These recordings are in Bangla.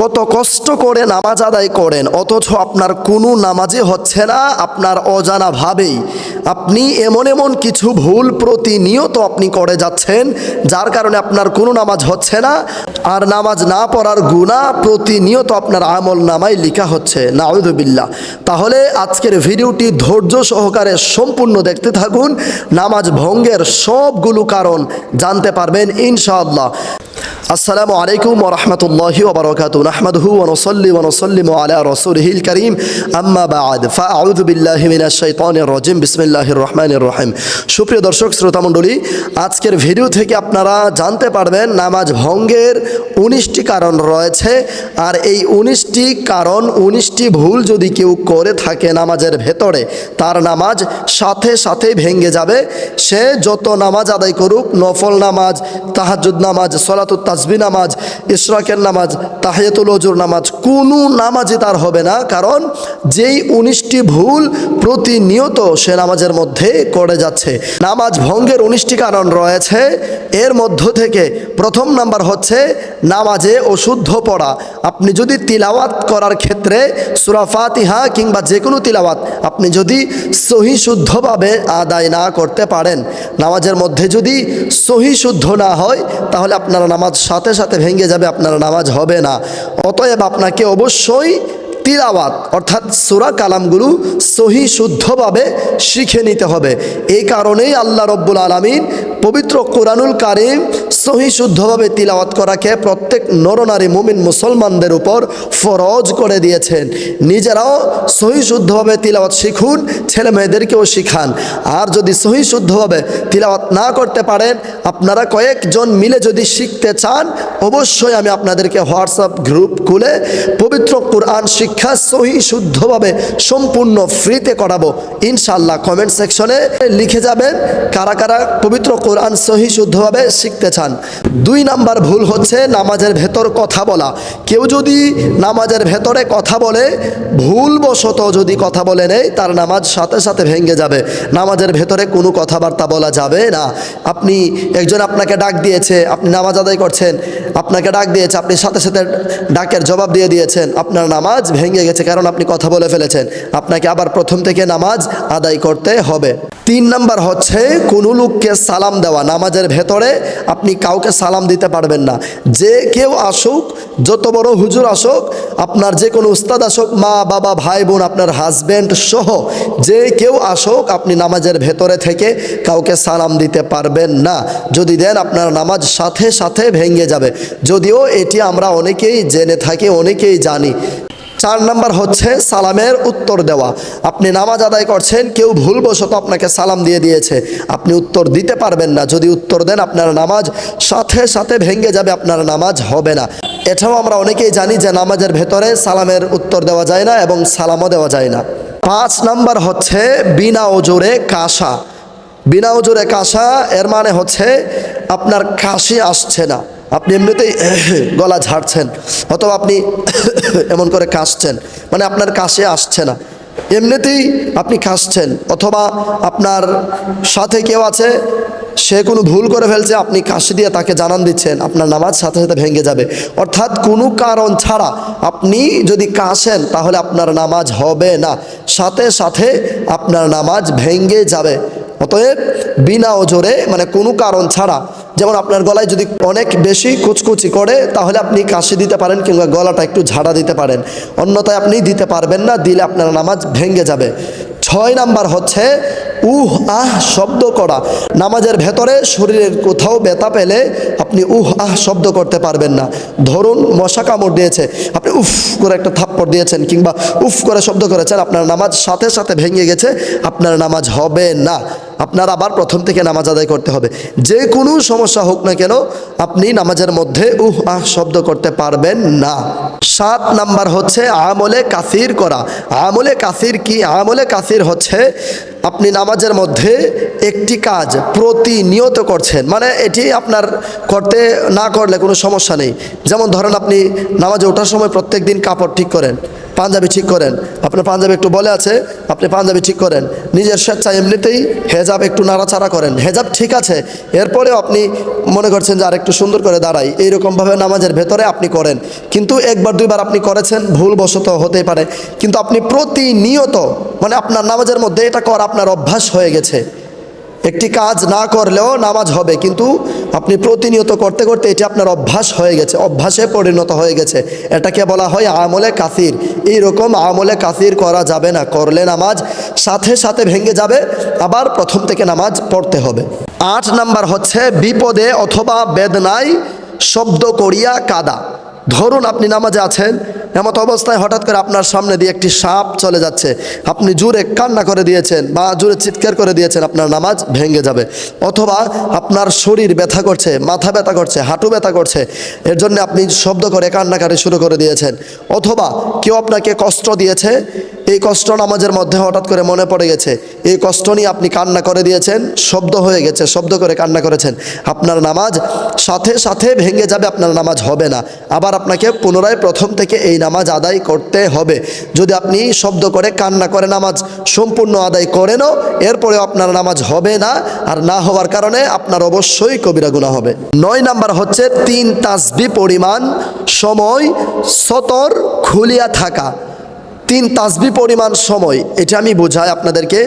কত কষ্ট করে নামাজ আদায় করেন, অথচ আপনার কোনো নামাজে হচ্ছে না, আপনার অজানা ভাবেই। আপনি এমন এমন কিছু ভুল প্রতিনিয়ত আপনি করে যাচ্ছেন, যার কারণে আপনার কোনো নামাজ হচ্ছে না, আর নামাজ না পড়ার গুণা প্রতিনিয়ত আপনার আমল নামায় লিখা হচ্ছে। নাউদুবিল্লাহ তাহলে আজকের ভিডিওটি ধৈর্য সহকারে সম্পূর্ণ দেখতে থাকুন। নামাজ ভঙ্গের সবগুলো কারণ জানতে পারবেন ইনশাআল্লাহ। আসসালামু আলাইকুম ওরহমতুল্লাহি ওবরকাত নাহমাদহু ওনসল্লি ওনসল্লিম আলা রসুলহিল করিম আম্মা বাদ ফাআউযু বিল্লাহি মিনাশ শাইতানির রাজিম বিসমিল্লাহির রহমানির রহিম সুপ্রিয় দর্শক শ্রোতা মণ্ডলী আজকের ভিডিও থেকে আপনারা জানতে পারবেন নামাজ ভঙ্গের উনিশটি কারণ রয়েছে। আর এই উনিশটি কারণ, উনিশটি ভুল যদি কেউ করে থাকে নামাজের ভেতরে, তার নামাজ সাথে সাথে ভেঙে যাবে। সে যত নামাজ আদায় করুক, নফল নামাজ তাহাজুদ নামাজ, সলাতুত তাজবি নামাজ, ইশরাকের নামাজ তাহিয়াতুল অজুর নামাজ কোনো নামাজই তার হবে না, কারণ যেই উনিশটি ভুল প্রতিনিয়ত সে নামাজের মধ্যে করে যাচ্ছে। নামাজ ভঙ্গের উনিশটি কারণ রয়েছে। এর মধ্য থেকে প্রথম নাম্বার হচ্ছে নামাজে অশুদ্ধ পড়া। আপনি যদি তিলাওয়াত করার ক্ষেত্রে সুরা ফাতিহা কিংবা যে কোনো তিলাওয়াত আপনি যদি সহি শুদ্ধভাবে আদায় না করতে পারেন, নামাজের মধ্যে যদি সহি শুদ্ধ না হয়, তাহলে আপনার নামাজ সাথে সাথে ভেঙে যাবে, আপনার নামাজ হবে না। অতএব আপনাকে অবশ্যই তিলাওয়াত, অর্থাৎ সুরা কালামগুলো সহি শুদ্ধভাবে শিখে নিতে হবে। এই কারণেই আল্লাহ রব্বুল আলমিন পবিত্র কোরআনুল কারিম সহি শুদ্ধভাবে তিলাওয়াত করাকে প্রত্যেক নরনারী মুমিন মুসলমানদের উপর ফরজ করে দিয়েছেন। নিজেরাও সহি শুদ্ধভাবে তিলাওয়াত শিখুন, ছেলে মেয়েদেরকেও শিখান। আর যদি সহি শুদ্ধভাবে তিলাওয়াত না করতে পারেন, আপনারা কয়েকজন মিলে যদি শিখতে চান, অবশ্যই আমি আপনাদেরকে হোয়াটসঅ্যাপ গ্রুপ খুলে পবিত্র কোরআন শিক্ষা সহি শুদ্ধভাবে সম্পূর্ণ ফ্রিতে করাবো। ইনশাল্লাহ কমেন্ট সেকশনে লিখে যাবেন কারা কারা পবিত্র কোরআন সহি শুদ্ধভাবে শিখতে চান। দুই নাম্বার ভুল হচ্ছে নামাজের ভেতর কথা বলা। কেউ যদি নামাজের ভেতরে কথা বলে, ভুলবশত যদি কথা বলে নেয়, তার নামাজ সাথে সাথে ভেঙে যাবে। নামাজের ভেতরে কোনো কথাবার্তা বলা যাবে না। আপনি একজন আপনাকে ডাক দিয়েছে, আপনি নামাজ আদায় করছেন, আপনাকে ডাক দিয়েছে, আপনি সাথে সাথে ডাকের জবাব দিয়ে দিয়েছেন, আপনার নামাজ ভেঙে গেছে কারণ আপনি কথা বলে ফেলেছেন। আপনাকে আবার প্রথম থেকে নামাজ আদায় করতে হবে। তিন নাম্বার হচ্ছে কোনো লোককে সালাম দেওয়া। নামাজের ভেতরে আপনি কাউকে সালাম দিতে পারবেন না। যে কেউ আসুক, যত বড় হুজুর আসুক, আপনার যে কোনো উস্তাদ আসুক, মা, বাবা, ভাই, বোন, আপনার হাজব্যান্ড সহ, যে কেউ আসুক, আপনি নামাজের ভেতরে থেকে কাউকে সালাম দিতে পারবেন না। যদি দেন, আপনার নামাজ সাথে সাথে ভেঙে যাবে। যদিও এটি আমরা অনেকেই জেনে থাকি, অনেকেই জানি। চার নাম্বার হচ্ছে সালামের উত্তর দেওয়া। আপনি নামাজ আদায় করছেন, কেউ ভুলবশত আপনাকে সালাম দিয়ে দিয়েছে। আপনি উত্তর দিতে পারবেন না। যদি উত্তর দেন, আপনার নামাজ সাথে সাথে ভেঙে যাবে, আপনার নামাজ হবে না। এটাও আমরা অনেকেই জানি যে নামাজের ভেতরে সালামের উত্তর দেওয়া যায় না এবং সালামও দেওয়া যায় না। পাঁচ নাম্বার হচ্ছে বিনা ওজোরে কাশা। বিনা ওজোরে কাশা, এর মানে হচ্ছে আপনার কাশি আসছে না। আপনি এমনিতেই গলা ঝাড়ছেন, অথবা আপনি এমন করে কাশছেন মানে আপনার কাশে আসছে না। এমনিতেই আপনি কাশছেন, অথবা আপনার সাথে কেউ আছে, সে কোনো ভুল করে ফেলছে, আপনি কাশি দিয়ে তাকে জানান দিচ্ছেন, আপনার নামাজ সাথে সাথে ভেঙে যাবে। অর্থাৎ কোনো কারণ ছাড়া আপনি যদি কাশেন, তাহলে আপনার নামাজ হবে না। সাথে সাথে আপনার নামাজ ভেঙে যাবে। অতএব বিনা ওজোরে মানে কোনো কারণ ছাড়া যেমন আপনার গলায় যদি অনেক বেশি কুচকুচি করে, তাহলে আপনি কাশি দিতে পারেন কিংবা গলাটা একটু ঝাড়া দিতে পারেন। অন্যথায় আপনি দিতে পারবেন না, দিলে আপনার নামাজ ভেঙে যাবে। ছয় নাম্বার হচ্ছে উহ, আহ শব্দ করা। নামাজের ভেতরে শরীরের কোথাও ব্যথা পেলে আপনি উহ, আহ শব্দ করতে পারবেন না। ধরুন মশা কামড় দিয়েছে, আপনি উফ করে একটা থাপ্পড় দিয়েছেন কিংবা উফ করে শব্দ করেছেন, আপনার নামাজ সাথে সাথে ভেঙে গেছে, আপনার নামাজ হবে না। আপনার আবার প্রথম থেকে নামাজ আদায় করতে হবে। যে কোনো সমস্যা হোক না কেন, আপনি নামাজের মধ্যে উহ, আহ শব্দ করতে পারবেন না। সাত নাম্বার হচ্ছে আমলে কাসির করা। আমলে কাসির কি? আমলে কাসির হচ্ছে আপনি নামাজের মধ্যে একটি কাজ প্রতিনিয়ত করছেন মানে এটি আপনার করতে না করলে কোনো সমস্যা নেই। যেমন ধরেন আপনি নামাজে ওঠার সময় প্রত্যেক দিন কাপড় ঠিক করেন পাঞ্জাবি ঠিক করেন। আপনার পাঞ্জাবি একটু বলে আছে, আপনি পাঞ্জাবি ঠিক করেন। নিজের স্বেচ্ছা এমনিতেই হেজাব একটু নাড়াচাড়া করেন। হেজাব ঠিক আছে। এরপরেও আপনি মনে করছেন যে আর একটু সুন্দর করে দাঁড়াই। এইরকমভাবে নামাজের ভেতরে আপনি করেন। কিন্তু একবার, দুইবার আপনি করেছেন, ভুলবশত হতেই পারে। কিন্তু আপনি প্রতিনিয়ত মানে আপনার নামাজের মধ্যে এটা করা আপনার অভ্যাস হয়ে গেছে। একটি কাজ না করলেও নামাজ হবে, কিন্তু আপনি প্রতিনিয়ত করতে করতে এটি আপনার অভ্যাস হয়ে গেছে, অভ্যাসে পরিণত হয়ে গেছে। এটাকে বলা হয় আমলে কাসির। এইরকম আমলে কাসির করা যাবে না। করলে নামাজ সাথে সাথে ভেঙে যাবে, আবার প্রথম থেকে নামাজ পড়তে হবে। আট নাম্বার হচ্ছে বিপদে অথবা বেদনায় শব্দ করিয়া কাদা। ধরুন আপনি নামাজে আছেন এমত অবস্থায় হঠাৎ করে আপনার সামনে দিয়ে একটি সাপ চলে যাচ্ছে। আপনি জোরে কান্না করে দিয়েছেন বা জোরে চিৎকার করে দিয়েছেন, আপনার নামাজ ভেঙে যাবে। অথবা আপনার শরীর ব্যথা করছে, মাথা ব্যথা করছে, হাঁটু ব্যথা করছে, এর জন্য আপনি শব্দ করে কান্নাকাটি শুরু করে দিয়েছেন। অথবা কেউ আপনাকে কষ্ট দিয়েছে, এই কষ্ট নামাজের মধ্যে হঠাৎ করে মনে পড়ে গেছে, এই কষ্ট নিয়ে আপনি কান্না করে দিয়েছেন, শব্দ হয়ে গেছে, শব্দ করে কান্না করেছেন। আপনার নামাজ সাথে সাথে ভেঙে যাবে, আপনার নামাজ হবে না। আবার আপনাকে পুনরায় প্রথম থেকে এই নামাজ আদায় করতে হবে। যদি আপনি শব্দ করে কান্না করে নামাজ সম্পূর্ণ আদায় করেনও, এরপরেও আপনার নামাজ হবে না, আর না হওয়ার কারণে আপনার অবশ্যই কবিরা গুণা হবে। নয় নাম্বার হচ্ছে তিন তাসবি পরিমাণ, সময়, সতর খুলিয়া থাকা। তিন তাসবি পরিমাণ, সময়, এটা আমি বোঝাই আপনাদেরকে।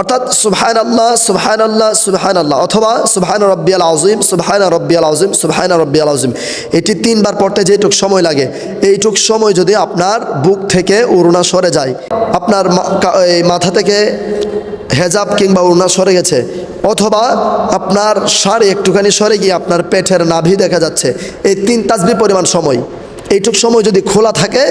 অর্থাৎ সুবহান আল্লাহ সুবহান আল্লাহ সুবহান আল্লাহ অথবা সুবহান রব্বিয়াল আজিম সুবহান রব্বিয়াল আজিম সুবহান রব্বিয়াল আজিম এটি তিনবার পড়তে যেটুক সময় লাগে, এইটুক সময় যদি আপনার বুক থেকে উড়না সরে যায়, আপনার মাথা থেকে হেজাব কিংবা উড়না সরে গেছে, অথবা আপনার শাড়ি একটুখানি সরে গিয়ে আপনার পেটের নাভি দেখা যাচ্ছে, এই তিন তাসবি পরিমাণ সময়। এইটুক সময় যদি খোলা থাকে,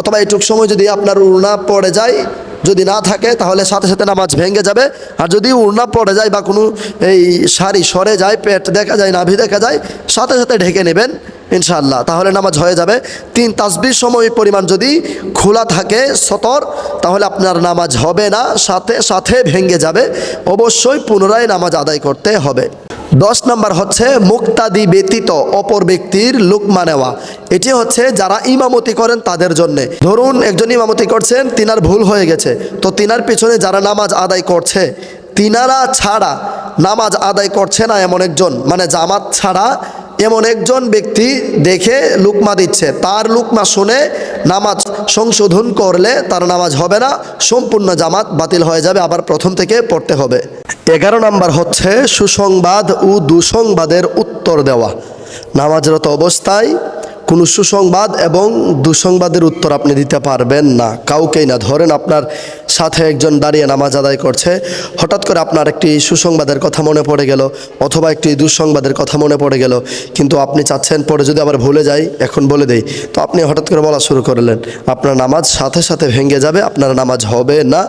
অথবা এইটুক সময় যদি আপনার উড়না পড়ে যায় যদি না থাকে, তাহলে সাথে সাথে নামাজ ভেঙে যাবে। আর যদি উড়না পড়ে যায় বা কোনো এই শাড়ি সরে যায়, পেট দেখা যায়, নাভি দেখা যায়, সাথে সাথে ঢেকে নেবেন। ইনশাআল্লাহ। তাহলে নামাজ হয়ে যাবে। তিন তাসবির সময় পরিমাণ যদি খোলা থাকে সতর, তাহলে আপনার নামাজ হবে না, সাথে সাথে ভেঙে যাবে। অবশ্যই পুনরায় নামাজ আদায় করতে হবে। দশ নম্বর হচ্ছে মুক্তাদি ব্যতীত অপর ব্যক্তির লুকমা নেওয়া। এটি হচ্ছে যারা ইমামতি করেন তাদের জন্যে। ধরুন একজন ইমামতি করছেন, তিনার ভুল হয়ে গেছে। তো তিনার পিছনে যারা নামাজ আদায় করছে তিনারা ছাড়া নামাজ আদায় করছে না এমন একজন মানে জামাত ছাড়া এমন একজন ব্যক্তি দেখে লুকমা দিচ্ছে। তার লুকমা শুনে নামাজ সংশোধন করলে তার নামাজ হবে না, সম্পূর্ণ জামাত বাতিল হয়ে যাবে, আবার প্রথম থেকে পড়তে হবে। এগারো নাম্বার হচ্ছে সুসংবাদ ও দুসংবাদের উত্তর দেওয়া। নামাজরত অবস্থায় কোনো সুসংবাদ এবং দুঃসংবাদের উত্তর আপনি দিতে পারবেন না। কাউকেই না। ধরেন আপনার সাথে একজন দাঁড়িয়ে নামাজ আদায় করছে, হঠাৎ করে আপনার একটি সুসংবাদের কথা মনে পড়ে গেল অথবা একটি দুঃসংবাদের কথা মনে পড়ে গেল, কিন্তু আপনি চাচ্ছেন পরে যদি আবার ভুলে যাই, এখন বলে দেই। তো আপনি হঠাৎ করে বলা শুরু করলেন, আপনার নামাজ সাথে সাথে ভেঙে যাবে, আপনার নামাজ হবে না,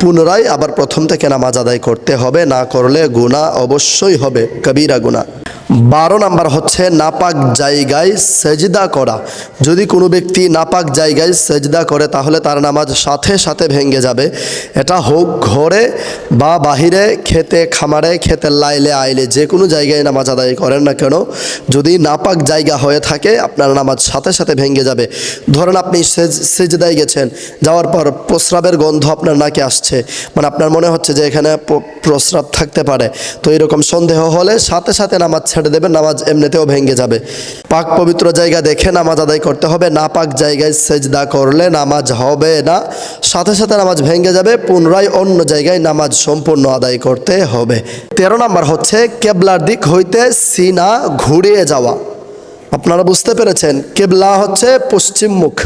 পুনরায় আবার প্রথম থেকে নামাজ আদায় করতে হবে, না করলে গুণা অবশ্যই হবে, কবিরা গুণা বারো নাম্বার হচ্ছে নাপাক জায়গায় সেজদা করা। যদি কোনো ব্যক্তি নাপাক জায়গায় সেজদা করে, তাহলে তার নামাজ সাথে সাথে ভেঙে যাবে। এটা হোক ঘরে বা বাহিরে, খেতে খামারে, খেতে লাইলে আইলে, যে কোনো জায়গায় নামাজ আদায় করেন না কেন, যদি নাপাক জায়গা হয়ে থাকে, আপনার নামাজ সাথে সাথে ভেঙে যাবে। ধরেন আপনি সেজ, সেজদায় গেছেন, যাওয়ার পর প্রস্রাবের গন্ধ আপনার নাকে আসছে মানে আপনার মনে হচ্ছে যে এখানে প্রস্রাব থাকতে পারে। তো এরকম সন্দেহ হলে সাথে সাথে নামাজ ছেড়ে দেবেন নামাজ এমনিতেও ভেঙে যাবে। পাক পবিত্র জায়গা দেখে নামাজ আদায় করতে হবে, না পাক জায়গায় সেজদা করলে নামাজ হবে না। সাথে সাথে নামাজ ভেঙে যাবে, পুনরায় অন্য জায়গায় নামাজ সম্পূর্ণ আদায় করতে হবে। তেরো নাম্বার হচ্ছে, কেবলার দিক হইতে সিনা ঘুরিয়ে যাওয়া। আপনারা বুঝতে পেরেছেন, কেবলা হচ্ছে পশ্চিম মুখ।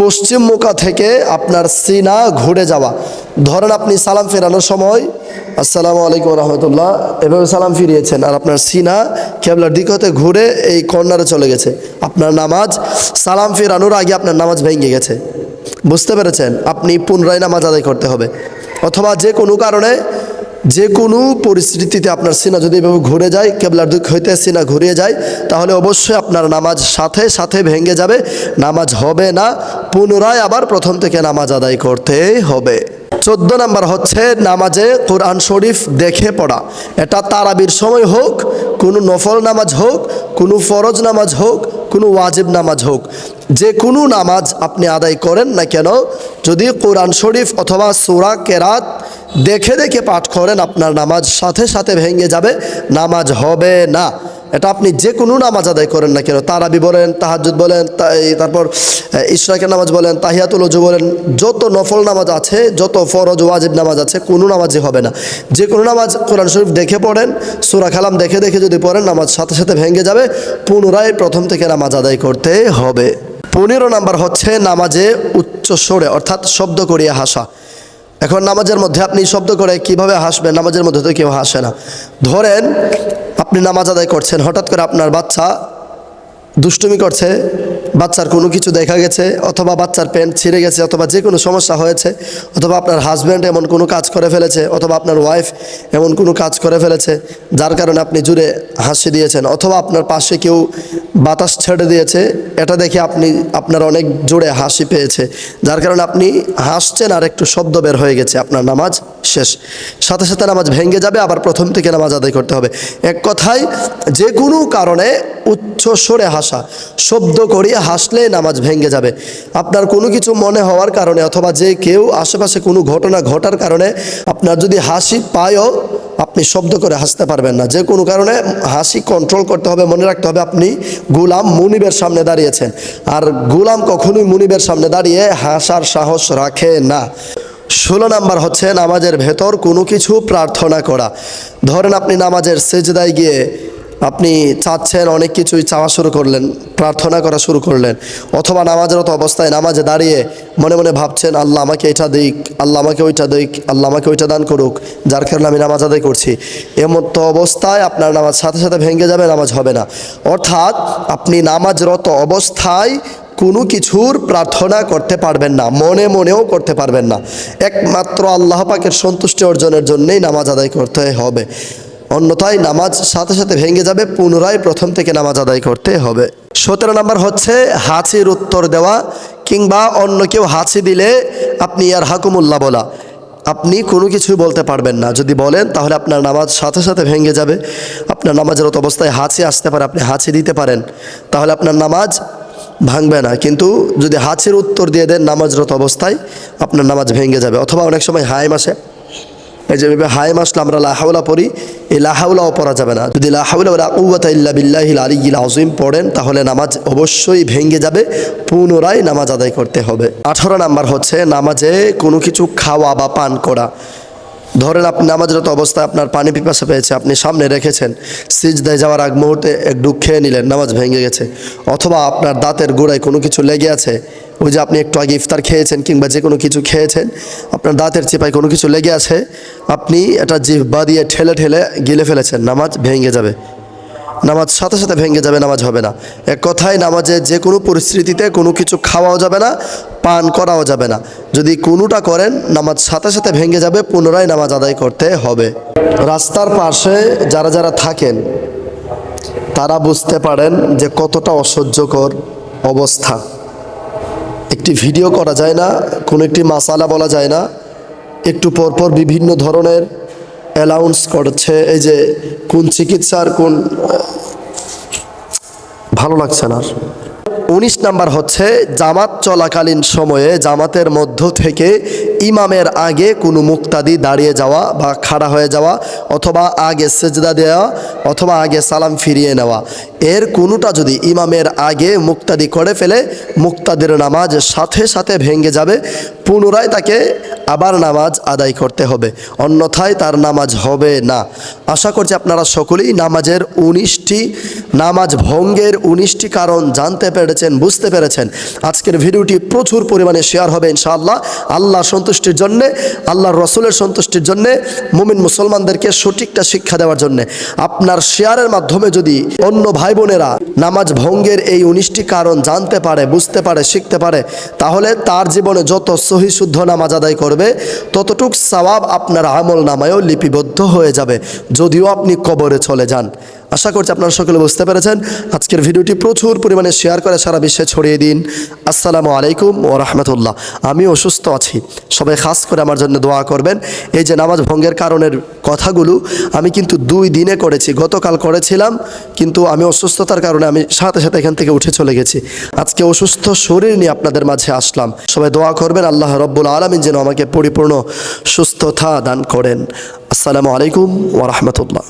পশ্চিম মুখা থেকে আপনার সিনা ঘুরে যাওয়া। ধরেন আপনি সালাম ফেরানোর সময়, আসসালামু আলাইকুম রহমতুল্লাহ। এভাবে সালাম ফিরিয়েছেন, আর আপনার সিনা কেবলার দিক হতে ঘুরে এই কর্নারে চলে গেছে। আপনার নামাজ, সালাম ফেরানোর আগে আপনার নামাজ ভেঙে গেছে। বুঝতে পেরেছেন? আপনি পুনরায় নামাজ আদায় করতে হবে। অথবা যে কোনো কারণে যে কোনো পরিস্থিতিতে আপনার সিনা যদি এভাবে ঘুরে যায়, কেবলার দিক হইতে সিনা ঘুরিয়ে যায়, তাহলে অবশ্যই আপনার নামাজ সাথে সাথে ভেঙে যাবে, নামাজ হবে না, পুনরায় আবার প্রথম থেকে নামাজ আদায় করতে হবে। চোদ্দ নাম্বার হচ্ছে নামাজে কোরআন শরীফ দেখে পড়া। এটা তারাবির সময় হোক, কোনো নফল নামাজ হোক, কোনো ফরজ নামাজ হোক, কোনো ওয়াজিব নামাজ হোক, যে কোনো নামাজ আপনি আদায় করেন না কেন, যদি কোরআন শরীফ অথবা সুরা কেরাত দেখে দেখে পাঠ করেন, আপনার নামাজ সাথে সাথে ভেঙে যাবে, নামাজ হবে না। এটা আপনি যে কোনো নামাজ আদায় করেন না কেন, তারাবি বলেন তাহাজুদ বলেন তারপর ইশরাকের নামাজ বলেন, তাহিয়াতুল অজু বলেন, যত নফল নামাজ আছে, যত ফরজ, ওয়াজিব নামাজ আছে, কোনো নামাজই হবে না। যে কোনো নামাজ কোরআন শরীফ দেখে পড়েন, সুরা খালাম দেখে দেখে যদি পড়েন, নামাজ সাথে সাথে ভেঙে যাবে, পুনরায় প্রথম থেকে নামাজ আদায় করতে হবে। পনেরো নাম্বার হচ্ছে নামাজে উচ্চ স্বরে অর্থাৎ শব্দ করিয়া হাসা। এখন নামাজের মধ্যে আপনি শব্দ করে কীভাবে হাসবেন? নামাজের মধ্যে তো কেউ হাসে না। ধরেন আপনি নামাজ আদায় করছেন, হঠাৎ করে আপনার বাচ্চা দুষ্টুমি করছে, বাচ্চার কোনো কিছু দেখা গেছে, অথবা বাচ্চার প্যান্ট ছিঁড়ে গেছে, অথবা যে কোনো সমস্যা হয়েছে, অথবা আপনার হাজব্যান্ড এমন কোনো কাজ করে ফেলেছে, অথবা আপনার ওয়াইফ এমন কোনো কাজ করে ফেলেছে, যার কারণে আপনি জুড়ে হাসি দিয়েছেন, অথবা আপনার পাশে কেউ বাতাস ছেড়ে দিয়েছে, এটা দেখে আপনি, আপনার অনেক জোরে হাসি পেয়েছে, যার কারণে আপনি হাসছেন আর একটু শব্দ বের হয়ে গেছে, আপনার নামাজ শেষ। সাথে সাথে নামাজ ভেঙে যাবে, আবার প্রথম থেকে নামাজ আদায় করতে হবে। এক কথায়, যে কোনো কারণে উচ্চ স্বরে হাসা শব্দ করিয়ে হাসলে নামাজ ভেঙে যাবে। আপনার কোনো কিছু মনে হওয়ার কারণে অথবা যে কেউ আশেপাশে কোনো ঘটনা ঘটার কারণে আপনার যদি হাসি পায়ও, আপনি শব্দ করে হাসতে পারবেন না। যে কোনো কারণে হাসি কন্ট্রোল করতে হবে, মনে রাখতে হবে আপনি গুলাম মুনিবের সামনে দাঁড়িয়েছেন। আর গুলাম কখনোই মুনিবের সামনে দাঁড়িয়ে হাসার সাহস রাখে না। ষোলো নাম্বার হচ্ছে নামাজের ভেতর কোনো কিছু প্রার্থনা করা। ধরেন আপনি নামাজের সেজদায় গিয়ে আপনি চাচ্ছেন, অনেক কিছুই চাওয়া শুরু করলেন, প্রার্থনা করা শুরু করলেন, অথবা নামাজরত অবস্থায় নামাজে দাঁড়িয়ে মনে মনে ভাবছেন, আল্লাহ আমাকে এটা দিক, আল্লাহ আমাকে ওইটা দিক, আল্লাহ আমাকে ওইটা দান করুক, যার কারণে আমি নামাজ আদায় করছি। এমন তো অবস্থায় আপনার নামাজ সাথে সাথে ভেঙে যাবে, নামাজ হবে না। অর্থাৎ আপনি নামাজরত অবস্থায় কোনো কিছুর প্রার্থনা করতে পারবেন না, মনে মনেও করতে পারবেন না। একমাত্র আল্লাহ পাকের সন্তুষ্টি অর্জনের জন্যেই নামাজ আদায় করতে হবে। অন্যথায় নামাজ সাথে সাথে ভেঙে যাবে, পুনরায় প্রথম থেকে নামাজ আদায় করতে হবে। সতেরো নম্বর হচ্ছে হাঁচির উত্তর দেওয়া, কিংবা অন্য কেউ হাঁচি দিলে আপনি আর হাকুমুল্লাহ বলা। আপনি কোনো কিছুই বলতে পারবেন না। যদি বলেন, তাহলে আপনার নামাজ সাথে সাথে ভেঙে যাবে। আপনার নামাজের অবস্থায় হাঁচি আসতে পারে, আপনি হাঁচি দিতে পারেন। তাহলে আপনার নামাজ ভাঙবে না। কিন্তু যদি হাঁচির উত্তর দিয়ে দেন নামাজরত অবস্থায়, আপনার নামাজ ভেঙে যাবে। অথবা অনেক সময় হাই মাসে এই যে ভেবে হায় মাসলে আমরা লাহাউলা পড়ি, এই লাহাউলাও পড়া যাবে না। যদি লাহাউলা কুয়াতা ইল্লা বিল্লাহিল আলিগিল আজিম পড়েন, তাহলে নামাজ অবশ্যই ভেঙে যাবে, পুনরায় নামাজ আদায় করতে হবে। আঠারো নাম্বার হচ্ছে নামাজে কোনো কিছু খাওয়া বা পান করা। ধরেন আপনি নামাজরত অবস্থায় আপনার পানি পিপাসা পেয়েছে, আপনি সামনে রেখেছেন, সিজদায় যাওয়ার আগ মুহূর্তে একটু খেয়ে নিলেন, নামাজ ভেঙে গেছে। অথবা আপনার দাঁতের গোড়ায় কোনো কিছু লেগে আছে, ওই যে আপনি একটু আগে ইফতার খেয়েছেন কিংবা যে কোনো কিছু খেয়েছেন, আপনার দাঁতের চিপায় কোনো কিছু লেগে আছে, আপনি এটা জিহ্বা দিয়ে ঠেলে ঠেলে গিলে ফেলেছেন, নামাজ ভেঙে যাবে। নামাজ সাথে সাথে ভেঙে যাবে, নামাজ হবে না। এক কথায় নামাজে যে কোনো পরিস্থিতিতে কোনো কিছু খাওয়াও যাবে না, পান করাও যাবে না। যদি কোনোটা করেন, নামাজ সাথে সাথে ভেঙে যাবে, পুনরায় নামাজ আদায় করতে হবে। রাস্তার পাশে যারা যারা থাকেন, তারা বুঝতে পারেন যে কতটা অসহ্যকর অবস্থা। একটি ভিডিও করা যায় না, কোনো একটি মাসালা বলা যায় না। একটু পরপর বিভিন্ন ধরনের অ্যালাউন্স করছে, এই যে কোন চিকিৎসার কোন ভালো লাগছে না আর। উনিশ নাম্বার হচ্ছে, জামাত চলাকালীন সময়ে জামাতের মধ্য থেকে ইমামের আগে কোনো মুক্তাদি দাঁড়িয়ে যাওয়া বা খাড়া হয়ে যাওয়া অথবা আগে সেজদা দেওয়া অথবা আগে সালাম ফিরিয়ে নেওয়া। এর কোনোটা যদি ইমামের আগে মুক্তাদি করে ফেলে, মুক্তাদির নামাজ সাথে সাথে ভেঙে যাবে, পুনরায় তাকে আবার নামাজ আদায় করতে হবে। অন্যথায় তার নামাজ হবে না। আশা করছি আপনারা সকলেই নামাজের উনিশটি, নামাজ ভঙ্গের উনিশটি কারণ জানতে পেরেছেন, বুঝতে পেরেছেন। আজকের ভিডিওটি প্রচুর পরিমাণে শেয়ার হবে ইনশাআল্লাহ। আল্লাহ সন্তুষ্টির জন্যে, আল্লাহর রসুলের সন্তুষ্টির জন্যে, মুমিন মুসলমানদেরকে সঠিকটা শিক্ষা দেওয়ার জন্যে। আপনার শেয়ারের মাধ্যমে যদি অন্য ভাই বোনেরা নামাজ ভঙ্গের এই উনিশটি কারণ জানতে পারে, বুঝতে পারে, শিখতে পারে, তাহলে তার জীবনে যত সহি শুদ্ধ নামাজ আদায় করবে, ততটুক সওয়াব আপনার আমল নামায়ও লিপিবদ্ধ হয়ে যাবে, যদিও আপনি কবরে চলে যান। আশা করছি আপনারা সকলে বুঝতে পেরেছেন। আজকের ভিডিওটি প্রচুর পরিমাণে শেয়ার করে সারা বিশ্বে ছড়িয়ে দিন। আসসালামু আলাইকুম ও রহমতুল্লাহ। আমি অসুস্থ আছি। সবাই খাস করে আমার জন্য দোয়া করবেন। এই যে নামাজ ভঙ্গের কারণের কথাগুলো আমি কিন্তু দুই দিনে করেছি। গতকাল করেছিলাম, কিন্তু আমি অসুস্থতার কারণে আমি সাথে সাথে এখান থেকে উঠে চলে গেছি। আজকে অসুস্থ শরীর নিয়ে আপনাদের মাঝে আসলাম। সবাই দোয়া করবেন, আল্লাহ রব্বুল আলমিন যেন আমাকে পরিপূর্ণ সুস্থতা দান করেন। আসসালামু আলাইকুম ওরহমতুল্লাহ